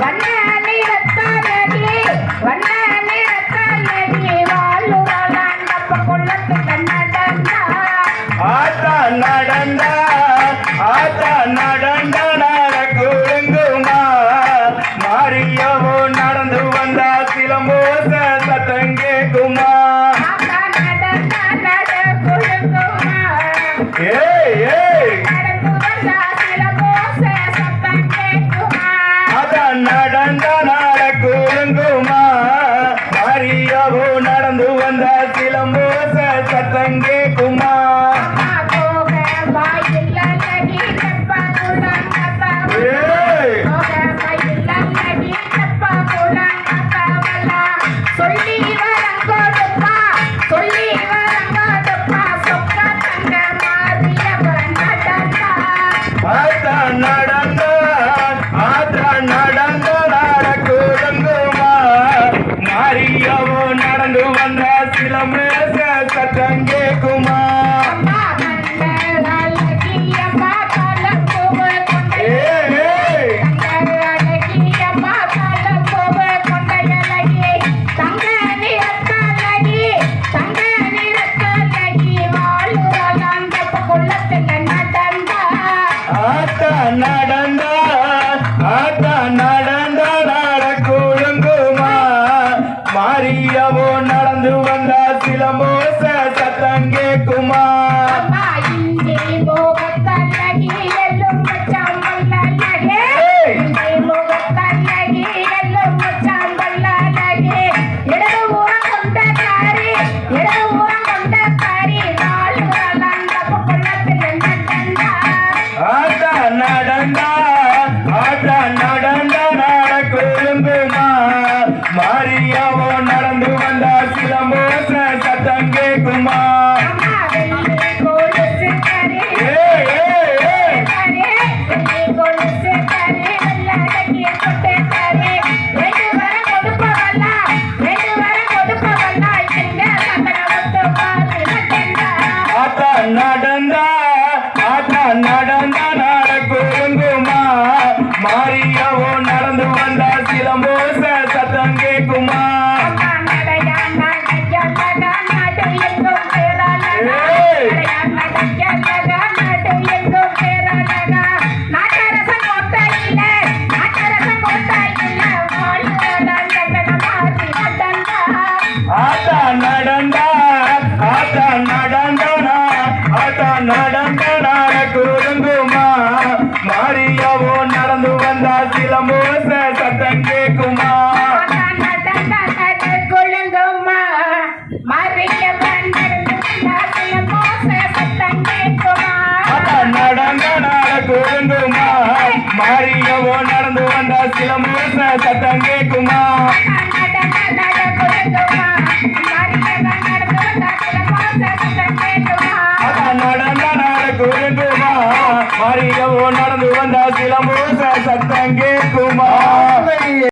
வண்ண அலை ரத்தம் நடா Thank you. நடந்தனா ஆட்டா நடந்தனா குருங்குமா மாரியாவோ நடந்து வந்தா சிலம்போச சத்தம் கேக்குமா? மாரியவோ நடந்து வந்தா சிலம்போச சத்தம் கேக்குமா? மரியவோ நடந்து வந்தா சிலம்பு சத்தம் கேட்குமா